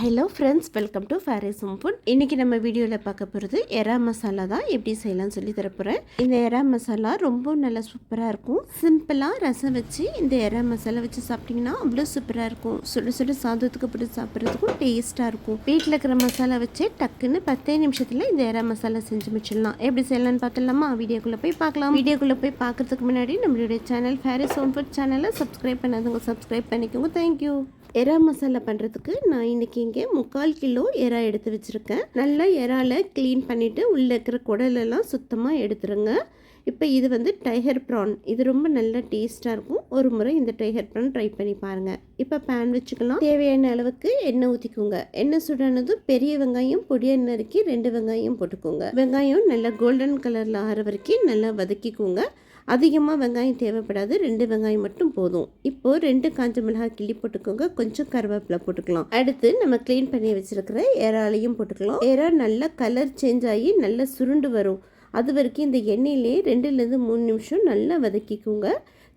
Hello friends welcome to ஃபேரே food இன்றைக்கி நம்ம வீடியோவில் பார்க்க போகிறது எறா மசாலா தான். எப்படி செய்யலாம்னு சொல்லி தரப்போகிறேன் இந்த எறா மசாலா ரொம்ப நல்லா சூப்பராக இருக்கும். சிம்பிளாக ரசம் வச்சு இந்த எறா மசாலா வச்சு சாப்பிட்டிங்கன்னா அவ்வளோ சூப்பராக இருக்கும். சுட சுட சாதத்துக்கு போட்டு சாப்பிட்றதுக்கும் டேஸ்ட்டாக இருக்கும். வீட்டில் இருக்கிற மசாலா வச்சு டக்குன்னு பத்தே நிமிஷத்தில் இந்த எறா மசாலா செஞ்சு முடிச்சிடலாம். எப்படி செய்யலாம்னு பார்த்துடலாமா? வீடியோக்குள்ளே போய் பார்க்கலாம். வீடியோக்குள்ளே போய் பார்க்கறதுக்கு முன்னாடி நம்மளுடைய சேனல் ஃபேரே ஹோம் ஃபுட் சேனலை சப்ஸ்கிரைப் பண்ணாதவங்க சப்ஸ்கிரைப் பண்ணிக்கோங்க. தேங்க்யூ எறா மசாலா பண்ணுறதுக்கு நான் இன்றைக்கி இங்கே முக்கால் கிலோ எறா எடுத்து வச்சுருக்கேன். நல்லா எறால க்ளீன் பண்ணிவிட்டு உள்ளே இருக்கிற குடலெல்லாம் சுத்தமாக எடுத்துருங்க. இப்போ இது வந்து டைகர் ப்ரான் இது ரொம்ப நல்ல டேஸ்ட்டாக இருக்கும். ஒரு முறை இந்த டைகர் ப்ரான் ட்ரை பண்ணி பாருங்கள் இப்போ பேன் வச்சுக்கலாம். தேவையான அளவுக்கு எண்ணெய் ஊற்றிக்கோங்க எண்ணெய் சுடானதும் பெரிய வெங்காயம் பொடியாக நறுக்கி ரெண்டு வெங்காயம் போட்டுக்கோங்க. வெங்காயம் நல்லா கோல்டன் கலரில் ஆற வரைக்கும் நல்லா வதக்கிக்கோங்க. அதிகமாக வெங்காயம் தேவைப்படாது. ரெண்டு வெங்காயம் மட்டும் போதும். இப்போது ரெண்டு காஞ்ச மிளகாய் கிள்ளி போட்டுக்கோங்க. கொஞ்சம் கருவேப்பிலை போட்டுக்கலாம். அடுத்து நம்ம க்ளீன் பண்ணி வச்சுருக்கிற இறாலையும் போட்டுக்கலாம். இறா நல்லா கலர் சேஞ்ச் ஆகி நல்லா சுருண்டு வரும். அது வரைக்கும் இந்த எண்ணெயிலே ரெண்டுலேருந்து மூணு நிமிஷம் நல்லா வதக்கிக்கோங்க.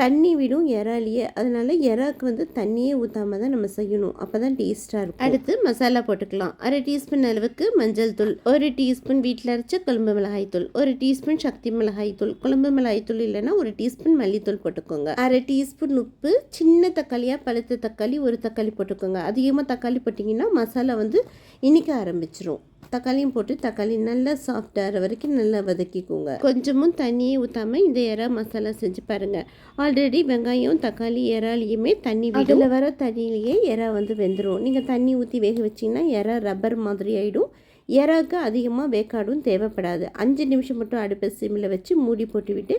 தண்ணி விடும் இறாலியே. அதனால் இறாக்கு வந்து தண்ணியே ஊற்றாம தான் நம்ம செய்யணும். அப்போ தான் டேஸ்ட்டாக இருக்கும். அடுத்து மசாலா போட்டுக்கலாம். அரை டீஸ்பூன் அளவுக்கு மஞ்சள் தூள் ஒரு டீஸ்பூன் வீட்டில் அரைச்ச குழம்பு மிளகாய் தூள் ஒரு டீஸ்பூன் சக்தி மிளகாய் தூள். குழம்பு மிளகாய் தூள் இல்லைன்னா ஒரு டீஸ்பூன் மல்லித்தூள் போட்டுக்கோங்க. அரை டீஸ்பூன் உப்பு சின்ன தக்காளியாக பழுத்த தக்காளி ஒரு தக்காளி போட்டுக்கோங்க. அதிகமாக தக்காளி போட்டிங்கன்னா மசாலா வந்து இனிக்க ஆரம்பிச்சிரும். தக்காளியும் போட்டு தக்காளி நல்லா சாஃப்டாகிற வரைக்கும் நல்லா வதக்கிக்கோங்க. கொஞ்சமும் தண்ணியே ஊற்றாமல் இந்த இறா மசாலா செஞ்சு பாருங்கள் ஆல்ரெடி வெங்காயம் தக்காளி இறாலையுமே தண்ணி அதில் வர தண்ணியிலேயே இறா வந்து வெந்துடும் நீங்கள் தண்ணி ஊற்றி வேக வச்சிங்கன்னா இறா ரப்பர் மாதிரி ஆகிடும் இறாக்கு அதிகமாக வேக்காடும் தேவைப்படாது. அஞ்சு நிமிஷம் மட்டும் அடுப்பை சிம்மில் வச்சு மூடி போட்டுவிட்டு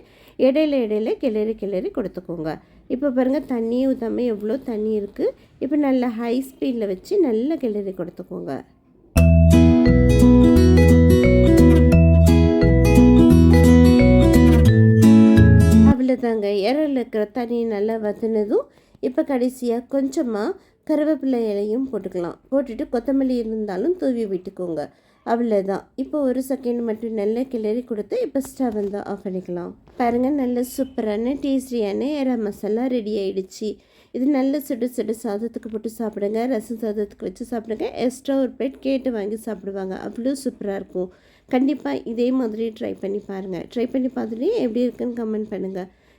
இடையில இடையில கிளறி கிளறி கொடுத்துக்கோங்க. இப்போ பாருங்கள் தண்ணியே ஊற்றாமல் எவ்வளோ தண்ணி இருக்குது இப்போ நல்லா ஹை ஸ்பீடில் வச்சு நல்லா கிளறி கொடுத்துக்கோங்க. அவ்வளோதாங்க இறல இருக்கிற தண்ணி நல்லா வதனதும் இப்போ கடைசியாக கொஞ்சமாக கருவேப்பிலை இலையும் போட்டுக்கலாம். போட்டுட்டு கொத்தமல்லி இருந்தாலும் தூவி விட்டுக்கோங்க. அவ்வளோதான் இப்போ ஒரு செகண்ட் மட்டும் நல்லா கிளறி கொடுத்து இப்போ ஸ்டவ் வந்து ஆஃப் பண்ணிக்கலாம். பாருங்கள் நல்ல சூப்பரான டேஸ்டியான எறா மசாலா ரெடி ஆகிடுச்சு இது நல்ல சுடு சுடு சாதத்துக்கு போட்டு சாப்பிடுங்க. ரசம் சாதத்துக்கு வச்சு சாப்பிடுங்க. எக்ஸ்ட்ரா ஒரு பிளேட் கேட்டு வாங்கி சாப்பிடுவாங்க. அவ்வளோ சூப்பராக இருக்கும். கண்டிப்பாக இதே மாதிரி ட்ரை பண்ணி பாருங்கள் ட்ரை பண்ணி பார்த்துட்டு எப்படி இருக்குன்னு கமெண்ட் பண்ணுங்கள்